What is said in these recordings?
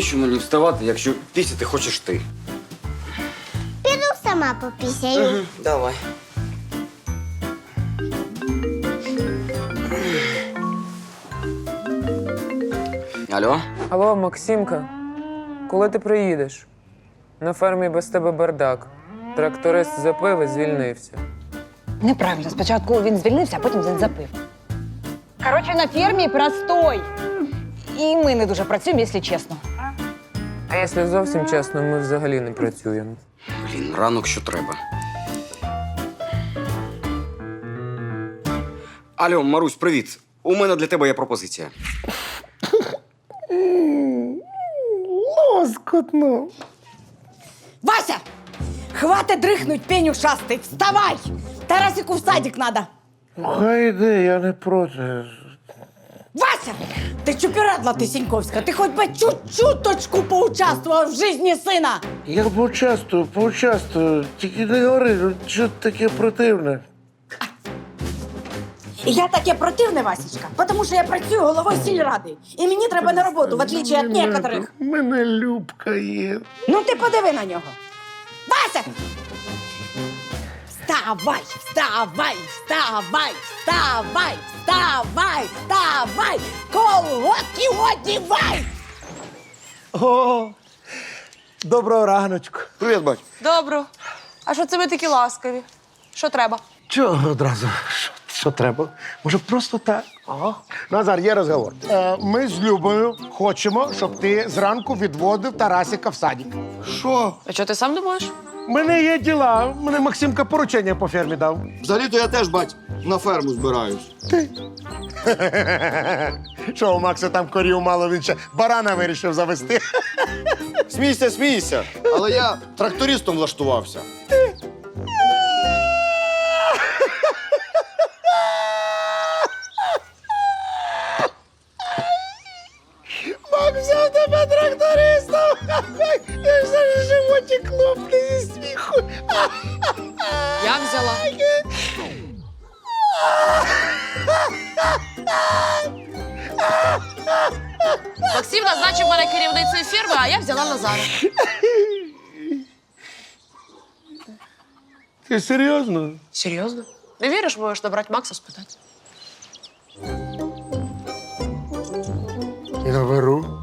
Навіщо мені вставати, якщо пісяти хочеш ти? Піду сама попісяю. Давай. Алло? Алло, Максимка, коли ти приїдеш? На фермі без тебе бардак. Тракторист запив і звільнився. Неправильно. Спочатку він звільнився, а потім він запив. Коротше, на фермі простой. І ми не дуже працюємо, якщо чесно. А якщо зовсім чесно, ми взагалі не працюємо. Блін, ранок що треба. Алло, Марусь, привіт. У мене для тебе є пропозиція. Лоскотно. Вася! Хватит дрыхнуть, пень ушастый! Вставай! Тарасику в садик надо! Хай йде, я не проти. Вася! Ты чуперадла ты, Сіньковська! Ти хоч би чуть-чуточку поучаствував в житті сина! Я поучаствую, поучаствую. Тільки не говори, ну, що таке противне. І я таке противне, Васечка, тому що я працюю головою сільради. І мені треба на роботу, в отличие від некоторих. У мене Любка є. Ну ти подиви на нього. Вася! Вставай, вставай, вставай, вставай, вставай, вставай! Колготки одівай! О, доброго раночку. Привіт, бать. Добро. А що це ви такі ласкаві? Що треба? Чого одразу? Що, що треба? Може, просто так? Назар, є розговор. Е, ми з Любою хочемо, щоб ти зранку відводив Тарасика в садик. Що? А що ти сам думаєш? У мене є діла. Мене Максимка поручення по фермі дав. Взагалі-то я теж, бать, на ферму збираюсь. Що, у Макса там корів мало, він ще барана вирішив завести. Смійся, смійся. Але я трактористом влаштувався. Ти серйозно? Серйозно? Не віриш, можеш набрати Макса спитати. І наверу.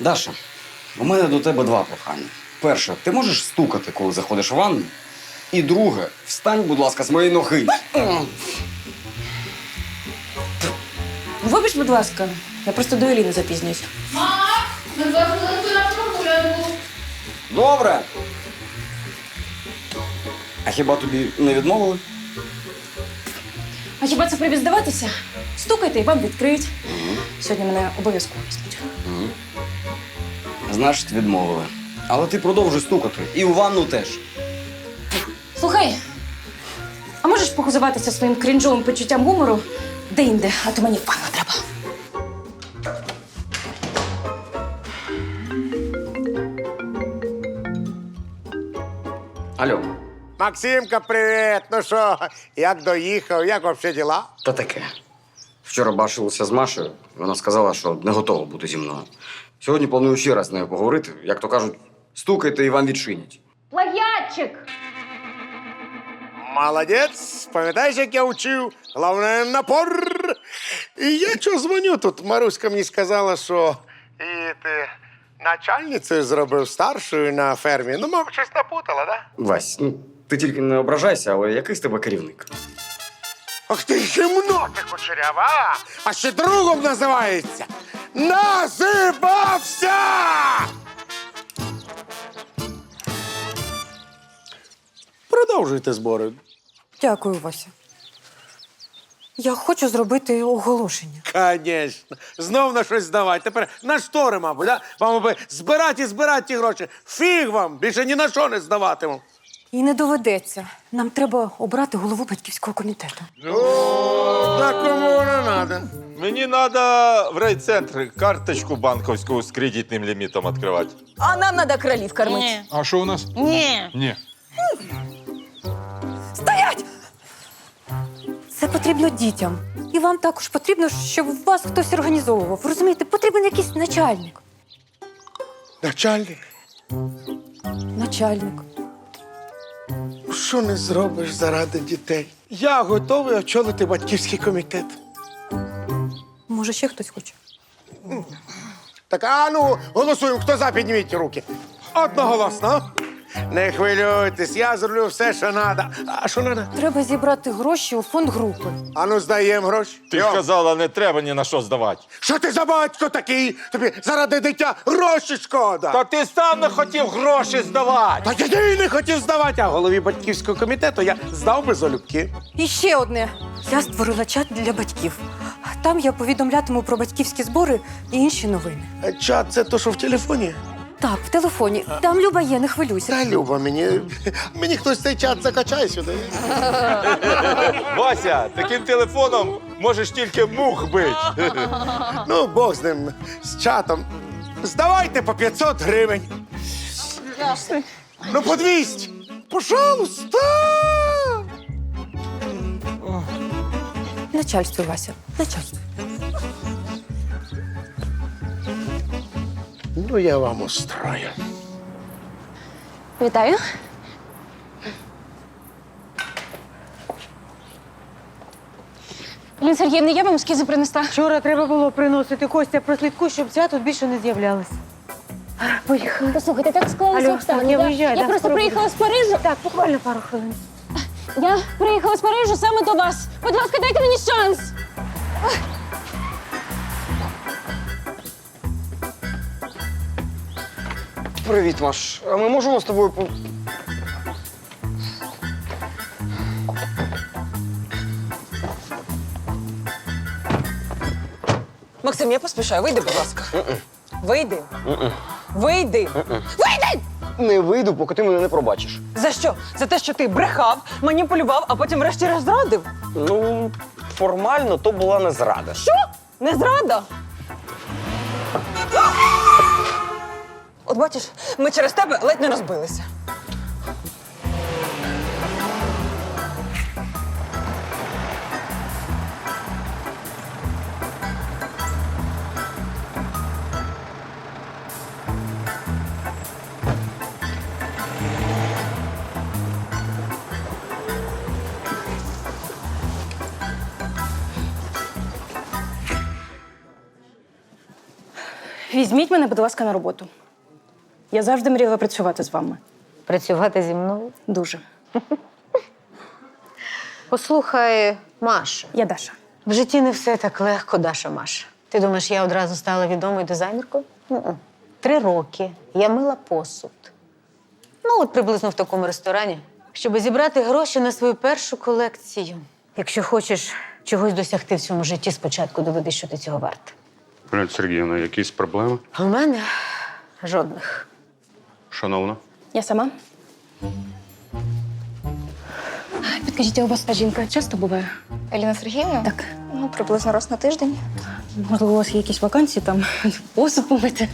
Даша, у мене до тебе два прохання. Перше, ти можеш стукати, коли заходиш в ванну? І друге, встань, будь ласка, з моєї ноги. Будь ласка, я просто до Еліни запізнююсь. Добре. А хіба тобі не відмовили? А хіба це привід здаватися? Стукайте і вам відкриють. Сьогодні мене обов'язково візьмуть. Значить, відмовили. Але ти продовжуй стукати. І у ванну теж. Слухай, а можеш похизуватися своїм крінжовим почуттям гумору де-інде, а то мені в Максимка, привіт! Ну що, як доїхав, як взагалі діла? Та таке. Вчора бачилася з Машею. Вона сказала, що не готова бути зі мною. Сьогодні планую ще раз з нею поговорити. Як то кажуть, стукайте і вам відчинять. Плагіатчик! Молодець! Пам'ятаєш, як я вчив? Головне напор. І я що дзвоню тут. Маруська мені сказала, що і ти начальницею зробив старшою на фермі. Ну, мабуть, щось напутала, да? Вась, ну ти тільки не ображайся, але який з тебе керівник? Ах ти гімно, ти кучерява, а? Ще другом називається. Називався! Продовжуйте збори. Дякую, Вася. Я хочу зробити оголошення. Конечно. Знов на щось здавати. Тепер на штори, мабуть, да? Вам аби збирати і збирати ті гроші. Фіг вам! Більше ні на що не здаватиму. І не доведеться. Нам треба обрати голову батьківського комітету. Та кому не треба. Мені треба в райцентр карточку банковську з кредитним лімітом відкривати. А нам треба кролів кормити. А що у нас? Ні. Ні. потрібно дітям. І вам також потрібно, щоб вас хтось організовував. Розумієте, потрібен якийсь начальник. Начальник, Начальник. Що не зробиш заради дітей? Я готовий очолити батьківський комітет. Може, ще хтось хоче. Так, а ну, голосуємо, хто за, підніміть руки. Одноголосно. Не хвилюйтесь, я зроблю все, що треба. А що треба? Треба зібрати гроші у фонд групи. А ну, здаємо гроші. Ти ж Йо. казала, не треба ні на що здавати. Що ти за батько такий? Тобі заради дитя гроші шкода. Та ти сам не хотів гроші здавати. Та я її не хотів здавати, а голові батьківського комітету я здав би залюбки. І ще одне. Я створила чат для батьків. Там я повідомлятиму про батьківські збори і інші новини. Чат, це то, що в телефоні? Так, в телефоні. Там Люба є, не хвилюйся. Та Люба, мені, мені хтось цей чат закачає сюди. Вася, таким телефоном можеш тільки мух бить. Ну, Бог з ним, з чатом. Здавайте по 500 гривень. Ну, по 200. Пожалуйста. Начальство, Вася. Начальство. Ну, я вам устрою. Вітаю. Лін Сергіївна, я вам ескізи принесла. Вчора треба було приносити Костя прослідку, щоб ця тут більше не з'являлась. Поїхали. Послухайте, так склалися Алло, обставини. я Я, виїжджаю, я да, просто спробуй. приїхала з Парижу. Так, буквально пару хвилин. Я приїхала з Парижу саме до вас. Будь ласка, дайте мені шанс. Привіт, Маш. А ми можемо з тобою по. Максим, я поспішаю. Вийди, будь ласка. Вийди. Вийди. Вийди! Не вийду, поки ти мене не пробачиш. За що? За те, що ти брехав, маніпулював, а потім врешті розрадив? Ну, формально то була не зрада. Що? Не зрада? От бачиш, ми через тебе ледь не розбилися. Візьміть мене, будь ласка, на роботу. Я завжди мріяла працювати з вами. Працювати зі мною? Дуже. Послухай, Маш, Я Даша. в житті не все так легко, Даша Маш. Ти думаєш, я одразу стала відомою дизайнеркою? Ні-ні. Три роки я мила посуд. Ну, от приблизно в такому ресторані, щоб зібрати гроші на свою першу колекцію. Якщо хочеш чогось досягти в цьому житті, спочатку доведи, що ти цього варта. Галь Сергіївна, якісь проблеми? А в мене жодних. Шановна. Я сама. Підкажіть, а у вас та жінка часто буває? Еліна Сергіївна? Так. Ну, приблизно раз на тиждень. Можливо, у вас є якісь вакансії там посуд помити?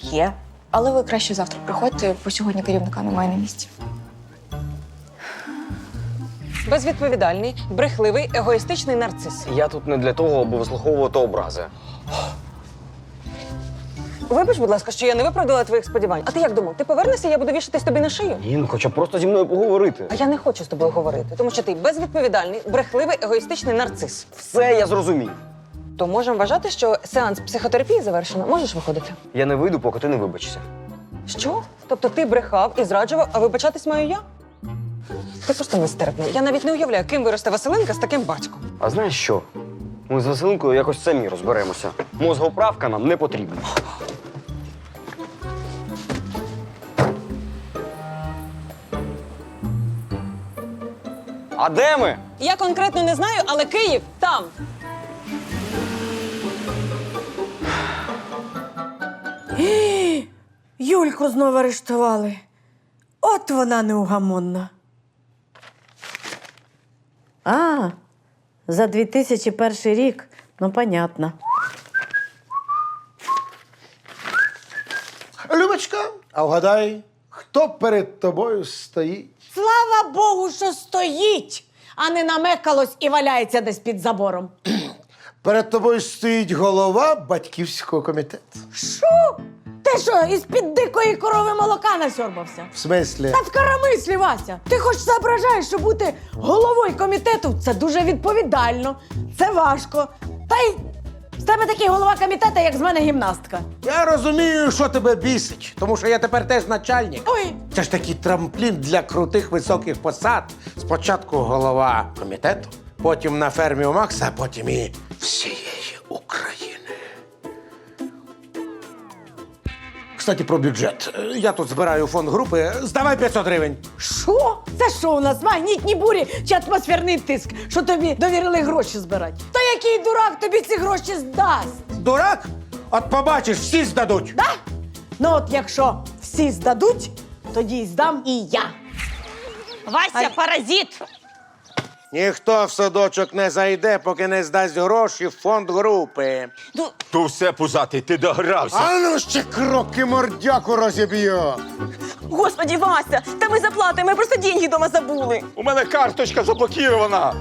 Є. Але ви краще завтра приходьте, бо сьогодні керівника немає на місці. Безвідповідальний, брехливий, егоїстичний нарцис. Я тут не для того, аби вислуховувати образи. Вибач, будь ласка, що я не виправдала твоїх сподівань. А ти як думав? Ти повернешся, я буду вішатись тобі на шию? Ні, ну хоча б просто зі мною поговорити. А я не хочу з тобою говорити, тому що ти безвідповідальний, брехливий, егоїстичний нарцис. Все я зрозумів. То можемо вважати, що сеанс психотерапії завершено. Можеш виходити? Я не вийду, поки ти не вибачишся. Що? Тобто ти брехав і зраджував, а вибачатись маю я? Ти просто нестерпний. Я навіть не уявляю, ким виросте Василинка з таким батьком. А знаєш що? Ми з Василинкою якось самі розберемося. Мозгоправка нам не потрібна. А де ми? Я конкретно не знаю, але Київ там. Юльку знову арештували. От вона неугамонна. А, за 2001 рік. Ну, понятно. Любочка, а вгадай, хто перед тобою стоїть? Слава Богу, що стоїть, а не намекалось і валяється десь під забором. Перед тобою стоїть голова батьківського комітету. Що? Ти що, із-під дикої корови молока насьорбався? В смислі? Та в карамислі, Вася. Ти хоч зображаєш, що бути головою комітету це дуже відповідально, це важко. Та й з тебе такий голова комітету, як з мене гімнастка. Я розумію, що тебе бісить, тому що я тепер теж начальник. Ой, Це ж такий трамплін для крутих високих посад. Спочатку голова комітету, потім на фермі у Макса, а потім і всієї Кстати, про бюджет. Е, Я тут збираю фонд групи. Здавай 500 гривень. що? Це що у нас? Магнітні бурі чи атмосферний тиск, що тобі довірили гроші збирати? Та який дурак тобі ці гроші здасть? Дурак? От побачиш, всі здадуть. Да? Ну от якщо всі здадуть, тоді й здам і я. Вася, паразит! Ніхто в садочок не зайде, поки не здасть гроші в фонд групи. То все пузатий, ти догрався. А ну ще кроки мордяку розіб'ю. Господі, Вася, та ми заплатимо, ми просто деньги вдома забули. У мене карточка заблокірована.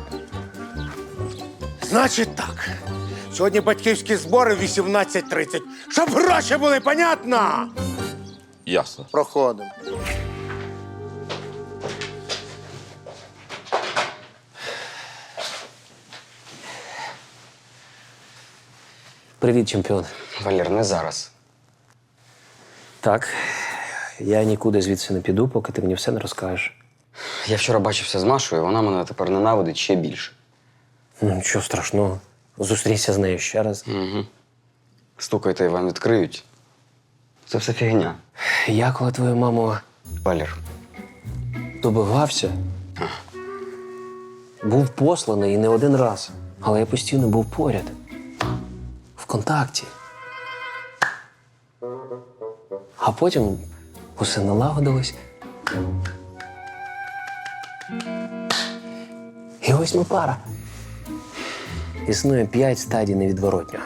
Значить так. Сьогодні батьківські збори в 18.30. Щоб гроші були, понятно? Ясно. Проходимо. Привіт, чемпіон. Валер, не зараз. Так, я нікуди звідси не піду, поки ти мені все не розкажеш. Я вчора бачився з Машою, вона мене тепер ненавидить ще більше. Ну, нічого страшного. Зустрійся з нею ще раз. Угу. Стукайте і вам відкриють. Це все фігня. Я коли твою маму Валер, добивався, був посланий і не один раз. Але я постійно був поряд. Контакті. А потім усе налагодилось. І ось ми пара. Існує п'ять стадій невідворотнього.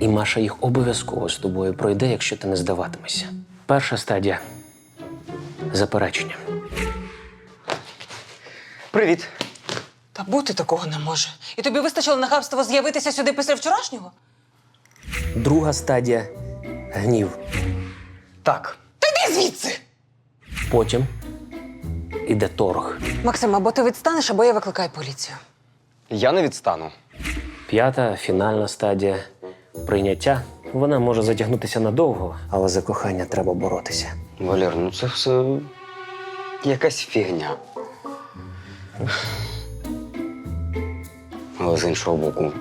І Маша їх обов'язково з тобою пройде, якщо ти не здаватимешся. Перша стадія заперечення. Привіт. Та бути такого не може. І тобі вистачило нахабства з'явитися сюди після вчорашнього? Друга стадія гнів. Так. Та йди звідси! Потім іде торг. Максим, або ти відстанеш, або я викликаю поліцію. Я не відстану. П'ята фінальна стадія прийняття. Вона може затягнутися надовго, але за кохання треба боротися. Валер, ну це все якась фігня. Але з іншого боку.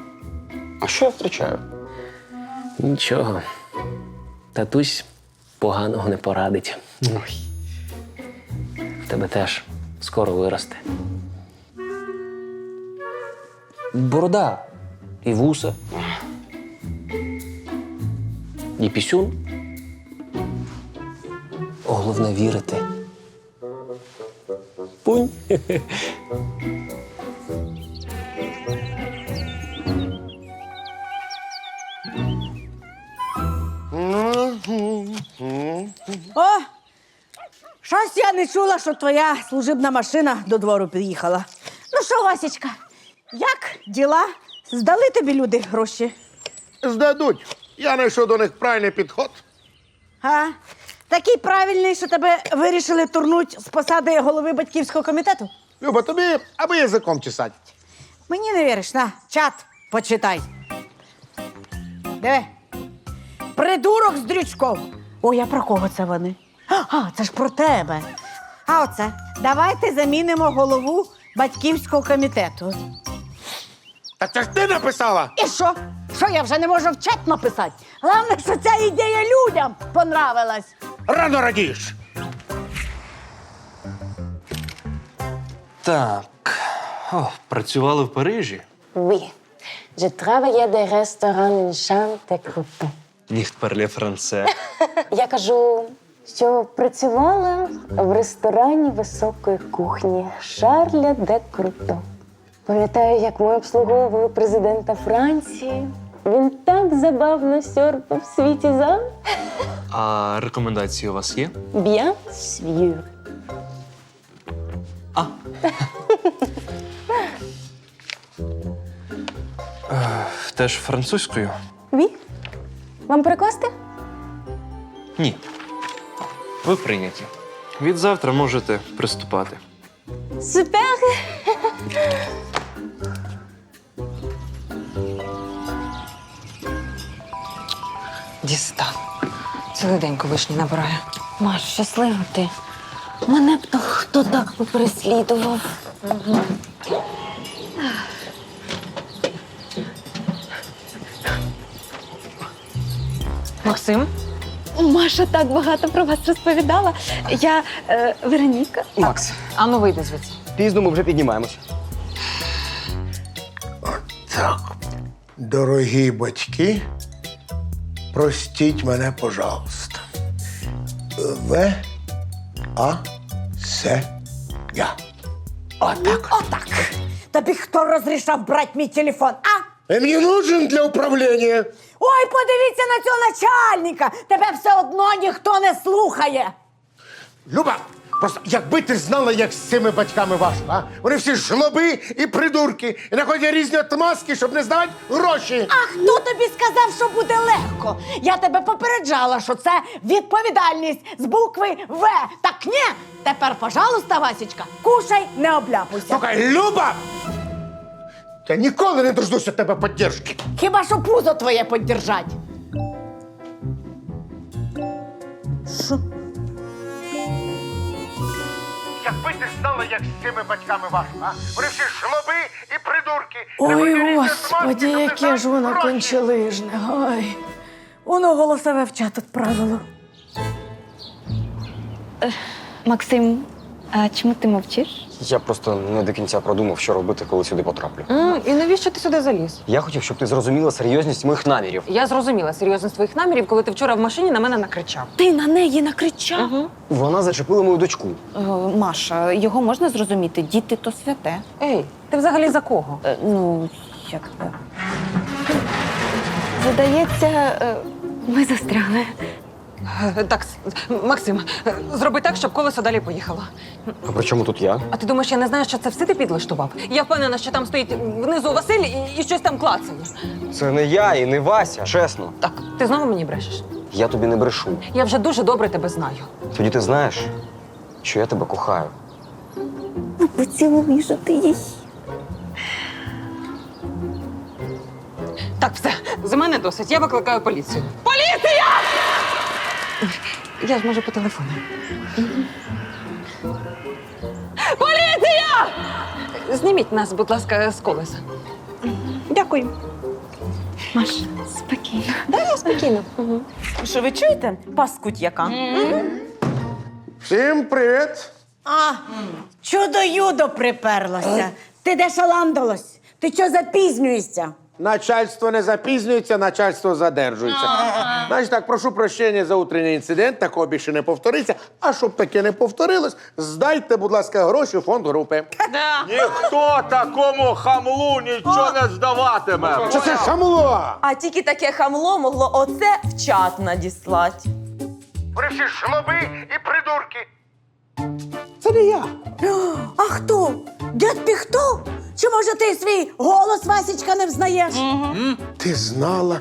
А що я втрачаю? Нічого. Татусь поганого не порадить. Ой. Тебе теж скоро виросте. Борода і вуса. І пісюн. Головне вірити. Пунь. Чула, що твоя служебна машина до двору під'їхала. Ну що, Васечка, як діла? Здали тобі люди гроші? Здадуть. Я знайшов до них правильний підход. А? Такий правильний, що тебе вирішили турнуть з посади голови батьківського комітету? Люба, тобі аби язиком чесати. Мені не віриш, на, чат, почитай. Диви. Придурок з дрючков. Ой, а про кого це вони? А, це ж про тебе. А оце. Давайте замінимо голову батьківського комітету. Та це ж ти написала! І що? Що я вже не можу в чат написати? Головне, що ця ідея людям понравилась. Рано радієш. Так. О, працювали в Парижі. Oui. Je travaillais des restaurants Jean de Croupon. Ніхт перле франце. Я кажу, що працювала в ресторані високої кухні Шарля де Круто. Пам'ятаю, як ми обслуговували президента Франції. Він так забавно сьорпав в світі за А рекомендації у вас є? Б'я свію. А. Е, теж французькою? Ві? Вам перекласти? Ні. Ви прийняті. Від завтра можете приступати. Супер! Дістав. Цілий день вишні набирає. Маш, щаслива ти. Мене б то хто так би переслідував. Маша так багато про вас розповідала. Я е, Вероніка. Макс, А ну вийди звідси. пізно ми вже піднімаємося. Так. Дорогі батьки, простіть мене, пожалуйста. В. А. С. Я. Отак. Отак. Тобі хто розрішав брати мій телефон, а? Він нужен для управління. Ой, подивіться на цього начальника! Тебе все одно ніхто не слухає. Люба, просто якби ти знала, як з цими батьками важко, а? Вони всі жлоби і придурки, і знаходять різні отмазки, щоб не здавати гроші. А хто тобі сказав, що буде легко? Я тебе попереджала, що це відповідальність з букви В. Так ні. Тепер, пожалуйста, Васічка, кушай, не обляпуйся. Слухай, Люба! Я ніколи не дождуся тебе підтримки. Хіба що пузо твоє поддержать. Якби ти знала, як з цими батьками важко, а? Вони всі жлоби і придурки. Ой, господі, яке ж воно кончелижне. Ой. Воно голосове в чат відправило. Максим, а чому ти мовчиш? Я просто не до кінця продумав, що робити, коли сюди потраплю. і навіщо ти сюди заліз? Я хотів, щоб ти зрозуміла серйозність моїх намірів. Я зрозуміла серйозність твоїх намірів, коли ти вчора в машині на мене накричав. Ти на неї накричав? Угу. Вона зачепила мою дочку. Маша, його можна зрозуміти, діти то святе. Ей, ти взагалі за кого? Е, ну, як то. Здається, е, ми застряли. Так, Максим, зроби так, щоб колесо далі поїхало. А при чому тут я? А ти думаєш, я не знаю, що це все ти підлаштував? Я впевнена, що там стоїть внизу Василь і, і щось там клацає. Це не я і не Вася. Чесно. Так, ти знову мені брешеш? Я тобі не брешу. Я вже дуже добре тебе знаю. Тоді ти знаєш, що я тебе кохаю. Ну, поцілуй же ти її. Так, все, з мене досить. Я викликаю поліцію. Поліція! Я ж можу по телефону. Поліція! Зніміть нас, будь ласка, з колеса. Дякую. Маш, спокійно. Да, я спокійно. Угу. Що ви чуєте? Паскуть яка. Всім привіт! А, чудо-юдо приперлося. Ти де шаландалось? Ти чого запізнюєшся? Начальство не запізнюється, начальство задержується. Значить так, прошу прощення за утренній інцидент, такого більше не повториться. А щоб таке не повторилось, здайте, будь ласка, гроші в фонд групи. Ніхто такому хамлу нічого не здаватиме. Що це хамло? А тільки таке хамло могло оце в чат надіслати. Вони всі і придурки. Це не я. А хто? Дід Піхто? Чи може ти свій голос Васічка не взнаєш? Ти знала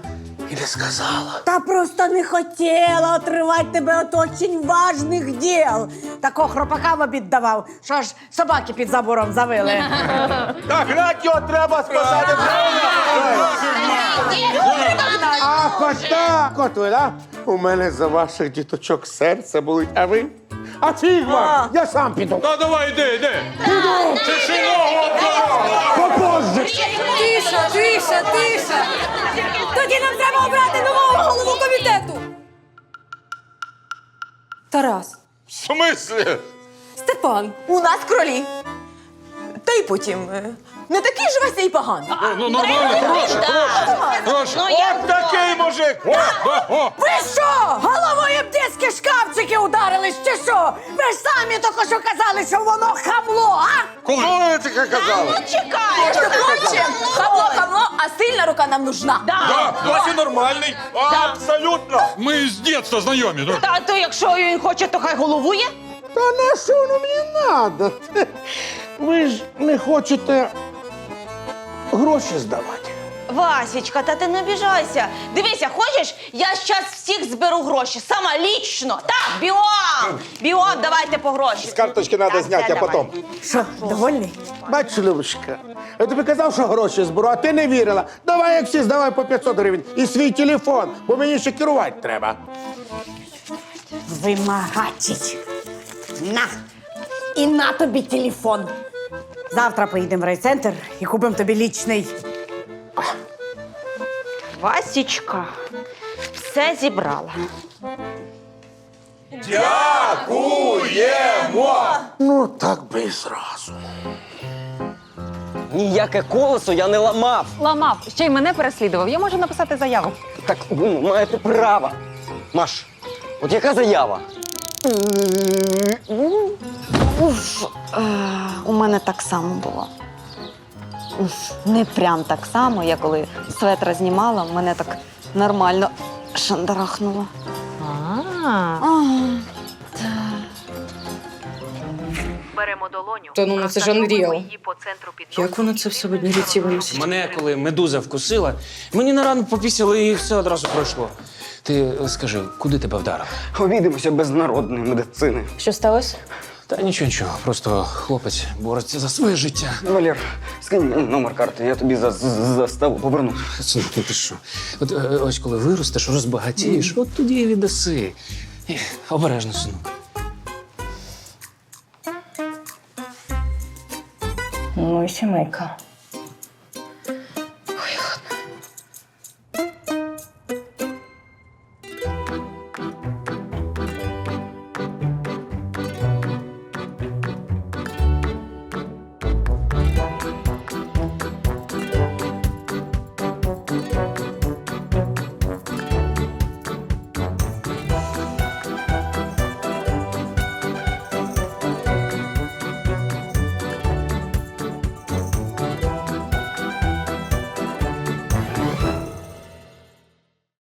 і не сказала. Та просто не хотіла отривати тебе від очень важних діл. Такого хропака в обід давав, що аж собаки під забором завили. Так глянь, його треба спасати. А так, от да? У мене за ваших діточок серце болить, а ви? А вам, я сам піду. Та давай, йди, йди. Чеши ногу Попозже. Тиша, тиша, тиша. Тоді нам треба обрати нового голову комітету. Тарас, В смислі? Степан, У нас кролі. Та й потім. Не такий ж Вася й поганий. Ну, нормально. Хороше. От такий мужик. О, о, о. Ви що? Головою об диски шкафчики ударились чи що? Ви ж самі тільки що казали, що воно хамло, а? Коли ви таке казали? Чекай, що прочим, хамло, хамло, а сильна рука нам нужна. Так, Вася нормальний. Абсолютно. Ми з дитинства знайомі. ну. Та то якщо він хоче, то хай головує. Та на що воно мені треба? Ви ж не хочете гроші здавати. Васічка, та ти не обіжайся. Дивися, хочеш, я зараз всіх зберу гроші. Сама лічно. Так, біом! Біом, давайте по гроші. З карточки треба зняти, а потім. Що, довольний? Бач, Любочка, я тобі казав, що гроші зберу, а ти не вірила. Давай, як всі, здавай по 500 гривень і свій телефон, бо мені ще керувати треба. Вимагачить. На! І на тобі телефон. Завтра поїдемо в райцентр і купимо тобі лічний. Васічка, все зібрала. Дякуємо! Ну, так би і зразу. Ніяке колесо я не ламав. Ламав, ще й мене переслідував. Я можу написати заяву. Так ви не маєте права. Маш, от яка заява? Уф, мене так само було. Не прям так само. Я коли светра знімала, мене так нормально шандарахнуло. Ага. Беремо долоню. Та ну, це ж Unreal. її по центру під Як вона це все в одній руці виносить? Мене, коли медуза вкусила, мені на рану попісяли і все одразу пройшло. Ти е, скажи, куди тебе вдарив? Обійдемося без народної медицини. Що сталося? Та нічого, нічого. Просто хлопець бореться за своє життя. Валер, скинь номер карти, я тобі за за- заставу поверну. Це ну, ти що? От е, ось коли виростеш, розбагатієш, от тоді і віддаси. Е, Обережно, синок. Ну і сімейка.